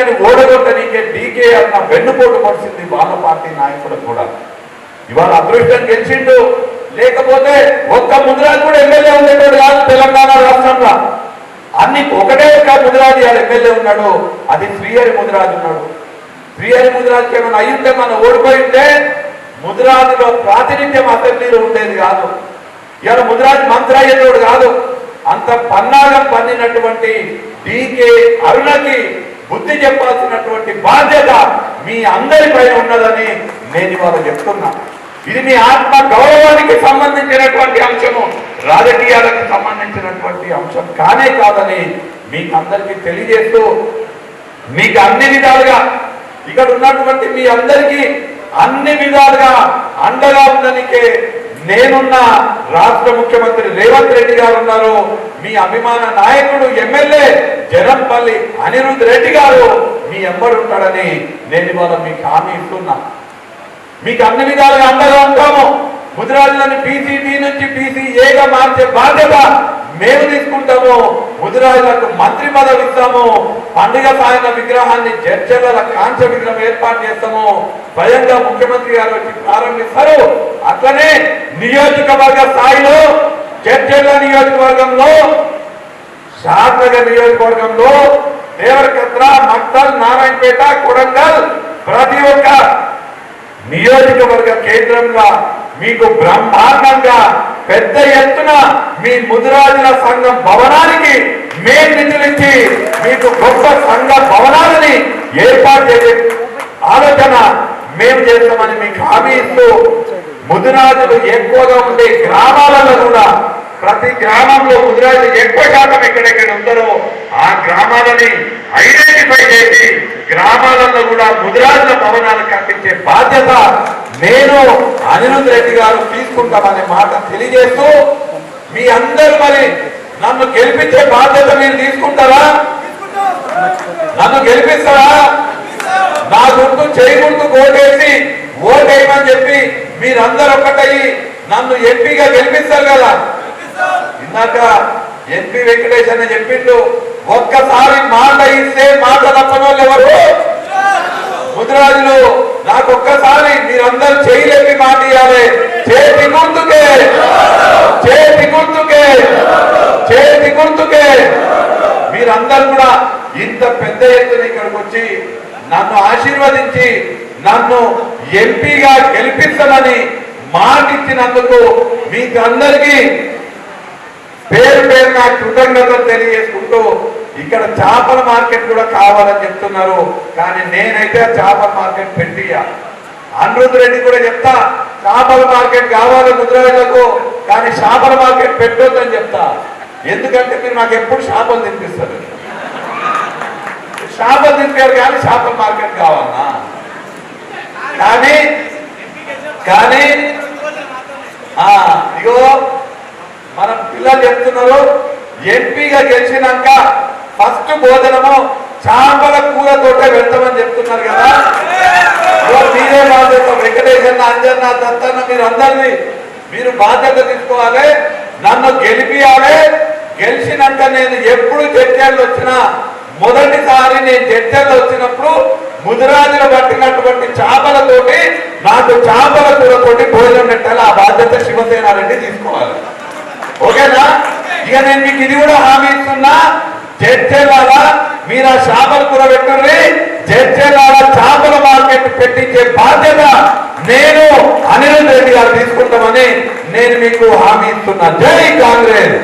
రెడ్డిని ఓడగొట్టనికే డీకే అన్న వెన్నుపోటు పరిచింది వాళ్ళ పార్టీ నాయకులకు కూడా. ఇవాళ అదృష్టం గెలిచిండు. లేకపోతే ఒక్క ముదిరాజు కూడా ఎమ్మెల్యే ఉండేటోడు కాదు తెలంగాణ రాష్ట్రంలో. అన్ని ఒకటే ఒక ముదిరాజు ఎమ్మెల్యే ఉన్నాడు. అది శ్రీహరి ముద్రాజు ఉన్నాడు. శ్రీహరి ముదిరాజుకి ఏమైనా అయ్యుంటే మనం ఓడిపోయి ఉంటే ముదిరాజులో ప్రాతినిధ్యం అసెంబ్లీలో ఉండేది కాదు. ఇవాళ ముద్రాజ్ మంత్రి అయ్యేటోడు కాదు. అంత పన్నాగం పన్నినటువంటి డీకే అరుణకి బుద్ధి చెప్పాల్సినటువంటి బాధ్యత మీ అందరి పైన ఉన్నదని నేను ఇవాళ చెప్తున్నా. ఇది మీ ఆత్మ గౌరవానికి సంబంధించినటువంటి అంశము. రాజకీయాలకు సంబంధించినటువంటి అంశం కానే కాదని మీకు అందరికీ తెలియజేస్తూ మీకు అన్ని విధాలుగా ఇక్కడ ఉన్నటువంటి మీ అందరికీ అన్ని విధాలుగా అండగా ఉండనికే నేనున్న రాష్ట్ర ముఖ్యమంత్రి రేవంత్ రెడ్డి గారు ఉన్నారు. మీ అభిమాన నాయకుడు ఎమ్మెల్యే జనంపల్లి అనిరుద్ రెడ్డి గారు మీ ఎంబడి నేను ఇవాళ మీకు హామీ ఇస్తున్నా. మీకు అన్ని విధాలుగా అండగా ఉంటాము. ముదిరాజులను పీసీబీ నుంచి పీసీఏగా మార్చే బాధ్యత మేము తీసుకుంటాము. ముదిరాజులకు మంత్రి పదవి ఇస్తాము. పండుగ సాయన విగ్రహాన్ని జడ్జల కాంచ విగ్రహం ఏర్పాటు చేస్తాము. స్వయంగా ముఖ్యమంత్రి గారు వచ్చి ప్రారంభిస్తారు. అట్లనే నియోజకవర్గ స్థాయిలో చర్చల నియోజకవర్గంలో షాద్నగర్ నియోజకవర్గంలో దేవరకత్ర మక్తల్ నారాయణపేట కొడంగల్ ప్రతి ఒక్క నియోజకవర్గ కేంద్రంగా మీకు బ్రహ్మాండంగా పెద్ద ఎత్తున మీ ముదిరాజుల సంఘం భవనానికి మేము నిధులించి మీకు గొప్ప సంఘ భవనాలని ఏర్పాటు చేసే ఆలోచన మేము చేస్తామని మీకు హామీ ఇస్తూ ముదిరాజులు ఎక్కువగా ఉండే గ్రామాలలో కూడా ప్రతి గ్రామంలో ముదిరాజులు ఎక్కువ శాతం ఎక్కడెక్కడ ఉంటారో ఆ గ్రామాలని ఐడెంటిఫై చేసి గ్రామాలలో కూడా ముదిరాజుల భవనాలు కట్టించే బాధ్యత నేను అనిరుద్ రెడ్డి గారు తీసుకుంటామనే మాట తెలియజేస్తూ మీ అందరూ మరి నన్ను గెలిపించే బాధ్యత మీరు తీసుకుంటారా? నన్ను గెలిపిస్తారా? నా గుర్తు చేయి గుర్తు ఓటేసి ఓటేయమని చెప్పి మీరందరూ ఒకటయ్యి నన్ను ఎంపీగా గెలిపిస్తారు కదా. ఇందాక ఎంపీ వెంకటేష్ అని చెప్పిండు ఒక్కసారి మాట ఇస్తే మాట తప్పనోళ్ళు ఎవరు? ముద్రాజులు నాకు ఒక్కసారి మీరందరూ చేయలేపి మాట ఇవ్వాలి చేతి గుర్తుకే. చేతి గుర్తుకే. చేతి గుర్తుకే. మీరందరూ కూడా ఇంత పెద్ద ఎత్తున ఇక్కడికి వచ్చి నన్ను ఆశీర్వదించి నన్ను ఎంపీగా గెలిపించమని మాటిచ్చినందుకు మీకు అందరికీ పేరు పేరు నా కృతజ్ఞతలు తెలియజేసుకుంటూ ఇక్కడ చేపల మార్కెట్ కూడా కావాలని చెప్తున్నారు. కానీ నేనైతే చేపల మార్కెట్ పెట్టియా అనిరుద్ రెడ్డి కూడా చెప్తా చేపల మార్కెట్ కావాలి ముద్రాలకు కానీ చేపల మార్కెట్ పెట్టొద్దని చెప్తా. ఎందుకంటే మీరు నాకు ఎప్పుడు చేపలు తినిపిస్తారు? చేపలు తినిపారు కానీ చేపల మార్కెట్ కావాలన్నా కానీ కానీ ఇగో మనం పిల్లలు చెప్తున్నారు ఎంపీగా గెలిచినాక ఫస్ట్ భోజనము చేపల కూరతోటే వెళ్తామని చెప్తున్నారు కదా. మీరే బాధ్యత వెంకటేశ్వర అంజన్న దత్తన్న మీరు అందరినీ మీరు బాధ్యత తీసుకోవాలి. నన్ను గెలిపియాలి. గెలిచినాక నేను ఎప్పుడు చర్చలు వచ్చినా మొదటిసారి నేను చర్చలు వచ్చినప్పుడు ముదిరాజులు పట్టినటువంటి చేపలతోటి నాకు చేపల కూరతోటి భోజనం పెట్టాలి. ఆ బాధ్యత శివసేనారెడ్డి తీసుకోవాలి. ఓకేనా? ఇక నేను మీకు ఇది కూడా హామీ ఇస్తున్నా. జడ్జెలాల మీరు ఆ చేపల కూర పెట్టండి. జడ్జెలాల చేపల మార్కెట్ పెట్టించే బాధ్యత నేను అనిల్ రెడ్డి గారు తీసుకుంటామని నేను మీకు హామీ ఇస్తున్నా. జై కాంగ్రెస్.